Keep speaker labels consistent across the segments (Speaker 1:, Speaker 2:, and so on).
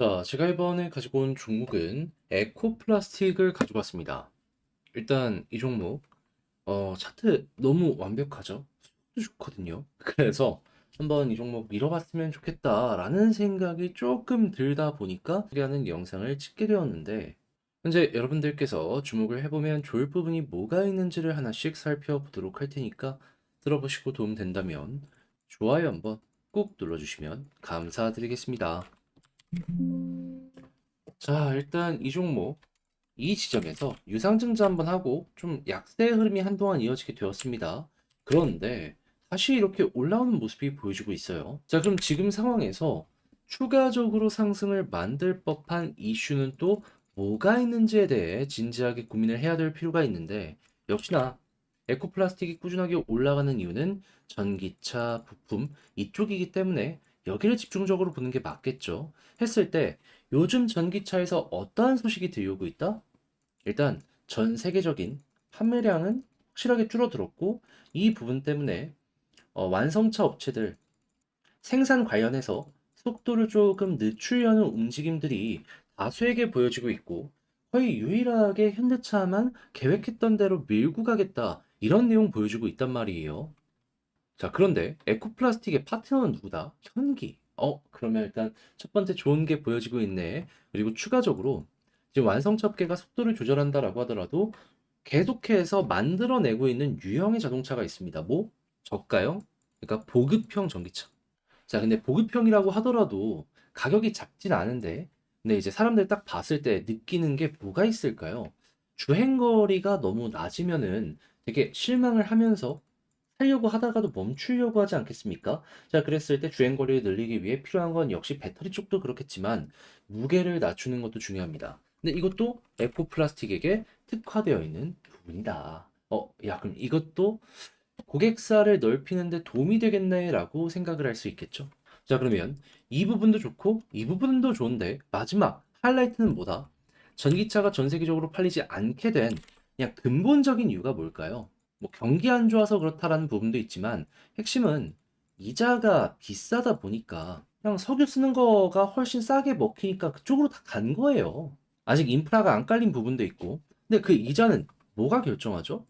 Speaker 1: 자, 제가 이번에 가지고 온 종목은 에코플라스틱을 가지고 왔습니다. 일단 이 종목, 어, 차트 너무 완벽하죠? 좋거든요. 그래서 한번 이 종목 밀어봤으면 좋겠다라는 생각이 조금 들다 보니까 소개하는 영상을 찍게 되었는데, 현재 여러분들께서 주목을 해보면 좋을 부분이 뭐가 있는지를 하나씩 살펴보도록 할 테니까 들어보시고 도움 된다면 좋아요 한번 꾹 눌러주시면 감사드리겠습니다. 자, 일단 이 종목, 이 지점에서 유상증자 한번 하고 좀 약세 흐름이 한동안 이어지게 되었습니다. 그런데 다시 이렇게 올라오는 모습이 보여지고 있어요. 자, 그럼 지금 상황에서 추가적으로 상승을 만들 법한 이슈는 또 뭐가 있는지에 대해 진지하게 고민을 해야 될 필요가 있는데, 역시나 에코플라스틱이 꾸준하게 올라가는 이유는 전기차, 부품 이쪽이기 때문에 여기를 집중적으로 보는 게 맞겠죠. 했을 때 요즘 전기차에서 어떠한 소식이 들려오고 있다? 일단 전 세계적인 판매량은 확실하게 줄어들었고 이 부분 때문에 어, 완성차 업체들 생산 관련해서 속도를 조금 늦추려는 움직임들이 다수에게 보여지고 있고 거의 유일하게 현대차만 계획했던 대로 밀고 가겠다 이런 내용 보여주고 있단 말이에요. 자, 그런데 에코플라스틱의 파트너는 누구다? 현기. 어, 그러면 일단 첫 번째 좋은 게 보여지고 있네. 그리고 추가적으로 지금 완성차 업계가 속도를 조절한다라고 하더라도 계속해서 만들어내고 있는 유형의 자동차가 있습니다. 뭐? 저가형? 그러니까 보급형 전기차. 자, 근데 보급형이라고 하더라도 가격이 작진 않은데, 근데 이제 사람들 딱 봤을 때 느끼는 게 뭐가 있을까요? 주행거리가 너무 낮으면은 되게 실망을 하면서 하려고 하다가도 멈추려고 하지 않겠습니까? 자, 그랬을 때 주행 거리를 늘리기 위해 필요한 건 역시 배터리 쪽도 그렇겠지만 무게를 낮추는 것도 중요합니다. 근데 이것도 에코 플라스틱에게 특화되어 있는 부분이다. 어, 야, 그럼 이것도 고객사를 넓히는데 도움이 되겠네라고 생각을 할 수 있겠죠. 자, 그러면 이 부분도 좋고 이 부분도 좋은데 마지막 하이라이트는 뭐다? 전기차가 전 세계적으로 팔리지 않게 된 그냥 근본적인 이유가 뭘까요? 뭐 경기 안 좋아서 그렇다라는 부분도 있지만 핵심은 이자가 비싸다 보니까 그냥 석유 쓰는 거가 훨씬 싸게 먹히니까 그쪽으로 다 간 거예요. 아직 인프라가 안 깔린 부분도 있고. 근데 그 이자는 뭐가 결정하죠?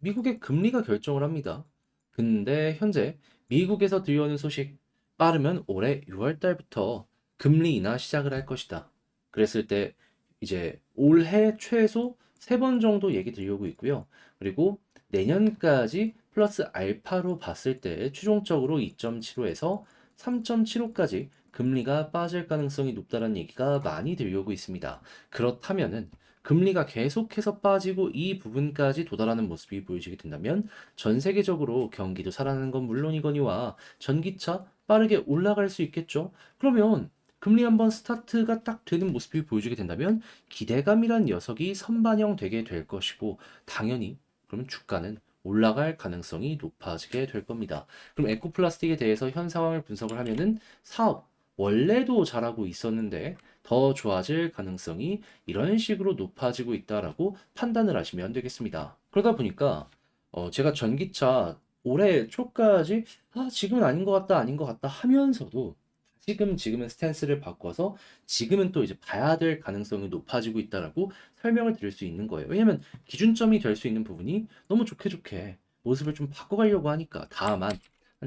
Speaker 1: 미국의 금리가 결정을 합니다. 근데 현재 미국에서 들려오는 소식 빠르면 올해 6월 달부터 금리 인하 시작을 할 것이다. 그랬을 때 이제 올해 최소 3번 정도 얘기 들려오고 있고요. 그리고 내년까지 플러스 알파로 봤을 때 최종적으로 2.75에서 3.75까지 금리가 빠질 가능성이 높다는 얘기가 많이 들려오고 있습니다. 그렇다면은 금리가 계속해서 빠지고 이 부분까지 도달하는 모습이 보여지게 된다면 전 세계적으로 경기도 살아나는 건 물론이거니와 전기차 빠르게 올라갈 수 있겠죠. 그러면 금리 한번 스타트가 딱 되는 모습이 보여지게 된다면 기대감이란 녀석이 선반영 되게 될 것이고 당연히 그러면 주가는 올라갈 가능성이 높아지게 될 겁니다. 그럼 에코플라스틱에 대해서 현 상황을 분석을 하면은 사업 원래도 잘하고 있었는데 더 좋아질 가능성이 이런 식으로 높아지고 있다라고 판단을 하시면 되겠습니다. 그러다 보니까 어, 제가 전기차 올해 초까지 아, 지금은 아닌 것 같다, 아닌 것 같다 하면서도 지금 지금은 스탠스를 바꿔서 지금은 또 이제 봐야 될 가능성이 높아지고 있다라고 설명을 드릴 수 있는 거예요. 왜냐면 기준점이 될 수 있는 부분이 너무 좋게 좋게 모습을 좀 바꿔가려고 하니까 다만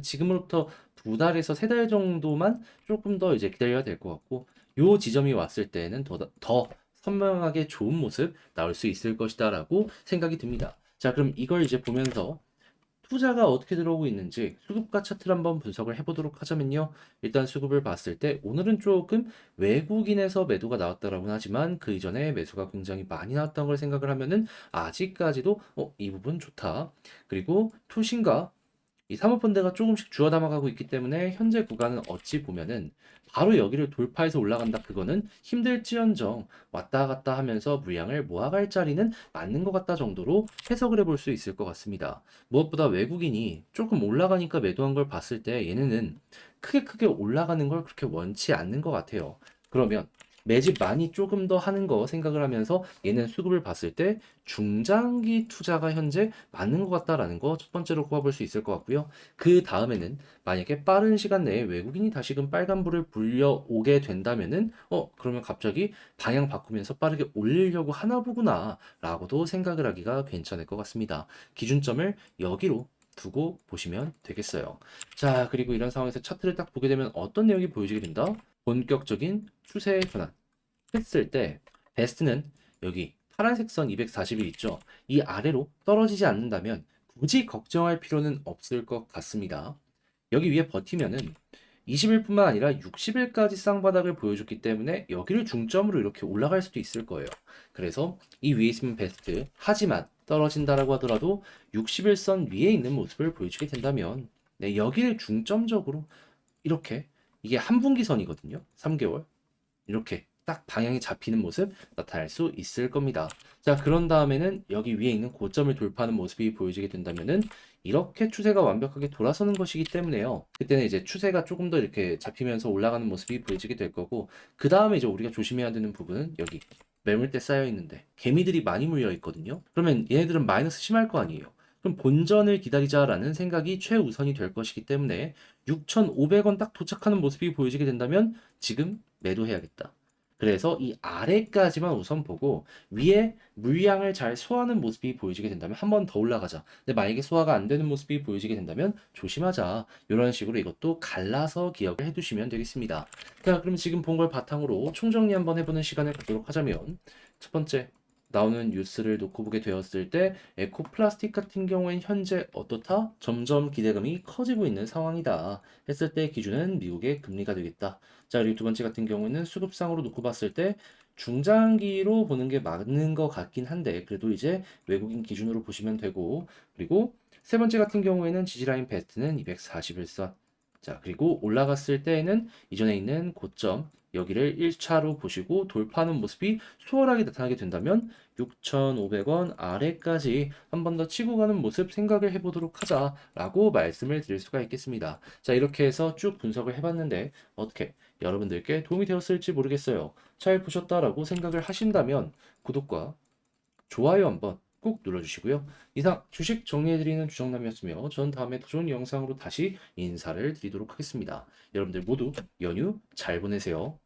Speaker 1: 지금으로부터 두 달에서 세 달 정도만 조금 더 이제 기다려야 될 것 같고 요 지점이 왔을 때는 더, 더 선명하게 좋은 모습 나올 수 있을 것이다라고 생각이 듭니다. 자, 그럼 이걸 이제 보면서 투자가 어떻게 들어오고 있는지 수급과 차트를 한번 분석을 해보도록 하자면요. 일단 수급을 봤을 때 오늘은 조금 외국인에서 매도가 나왔다라고는 하지만 그 이전에 매수가 굉장히 많이 나왔던 걸 생각을 하면은 아직까지도 어, 이 부분 좋다. 그리고 투신과 이 사모펀드가 조금씩 주워 담아가고 있기 때문에 현재 구간은 어찌 보면은 바로 여기를 돌파해서 올라간다. 그거는 힘들지언정 왔다 갔다 하면서 물량을 모아갈 자리는 맞는 것 같다 정도로 해석을 해볼 수 있을 것 같습니다. 무엇보다 외국인이 조금 올라가니까 매도한 걸 봤을 때 얘네는 크게 크게 올라가는 걸 그렇게 원치 않는 것 같아요. 그러면 매집 많이 조금 더 하는 거 생각을 하면서 얘는 수급을 봤을 때 중장기 투자가 현재 맞는 것 같다라는 거 첫 번째로 꼽아볼 수 있을 것 같고요. 그 다음에는 만약에 빠른 시간 내에 외국인이 다시금 빨간불을 불려오게 된다면은 어 그러면 갑자기 방향 바꾸면서 빠르게 올리려고 하나 보구나 라고도 생각을 하기가 괜찮을 것 같습니다. 기준점을 여기로 두고 보시면 되겠어요. 자, 그리고 이런 상황에서 차트를 딱 보게 되면 어떤 내용이 보여지게 된다? 본격적인 추세의 전환 했을 때 베스트는 여기 파란색 선 240일 있죠? 이 아래로 떨어지지 않는다면 굳이 걱정할 필요는 없을 것 같습니다. 여기 위에 버티면은 20일뿐만 아니라 60일까지 쌍바닥을 보여줬기 때문에 여기를 중점으로 이렇게 올라갈 수도 있을 거예요. 그래서 이 위에 있으면 베스트. 하지만 떨어진다라고 하더라도 60일선 위에 있는 모습을 보여주게 된다면 네, 여기를 중점적으로 이렇게 이게 한 분기선이거든요. 3개월. 이렇게 딱 방향이 잡히는 모습 나타날 수 있을 겁니다. 자, 그런 다음에는 여기 위에 있는 고점을 돌파하는 모습이 보여지게 된다면은 이렇게 추세가 완벽하게 돌아서는 것이기 때문에요. 그때는 이제 추세가 조금 더 이렇게 잡히면서 올라가는 모습이 보여지게 될 거고, 그 다음에 이제 우리가 조심해야 되는 부분은 여기 매물대 쌓여 있는데 개미들이 많이 물려 있거든요. 그러면 얘네들은 마이너스 심할 거 아니에요. 그럼 본전을 기다리자라는 생각이 최우선이 될 것이기 때문에 6,500원 딱 도착하는 모습이 보여지게 된다면 지금 매도해야겠다. 그래서 이 아래까지만 우선 보고 위에 물량을 잘 소화하는 모습이 보여지게 된다면 한 번 더 올라가자. 근데 만약에 소화가 안 되는 모습이 보여지게 된다면 조심하자. 이런 식으로 이것도 갈라서 기억을 해두시면 되겠습니다. 자, 그럼 지금 본 걸 바탕으로 총정리 한번 해보는 시간을 갖도록 하자면 첫 번째 나오는 뉴스를 놓고 보게 되었을 때 에코 플라스틱 같은 경우엔 현재 어떻다? 점점 기대감이 커지고 있는 상황이다. 했을 때 기준은 미국의 금리가 되겠다. 자, 그리고 두 번째 같은 경우는 수급상으로 놓고 봤을 때 중장기로 보는 게 맞는 것 같긴 한데 그래도 이제 외국인 기준으로 보시면 되고 그리고 세 번째 같은 경우에는 지지라인 베스트는 241선 자 그리고 올라갔을 때에는 이전에 있는 고점 여기를 1차로 보시고 돌파하는 모습이 수월하게 나타나게 된다면 6,500원 아래까지 한 번 더 치고 가는 모습 생각을 해보도록 하자라고 말씀을 드릴 수가 있겠습니다. 자 이렇게 해서 쭉 분석을 해봤는데 어떻게 여러분들께 도움이 되었을지 모르겠어요. 잘 보셨다라고 생각을 하신다면 구독과 좋아요 한번 꼭 눌러주시고요. 이상 주식 정리해드리는 주정남이었으며 전 다음에 더 좋은 영상으로 다시 인사를 드리도록 하겠습니다. 여러분들 모두 연휴 잘 보내세요.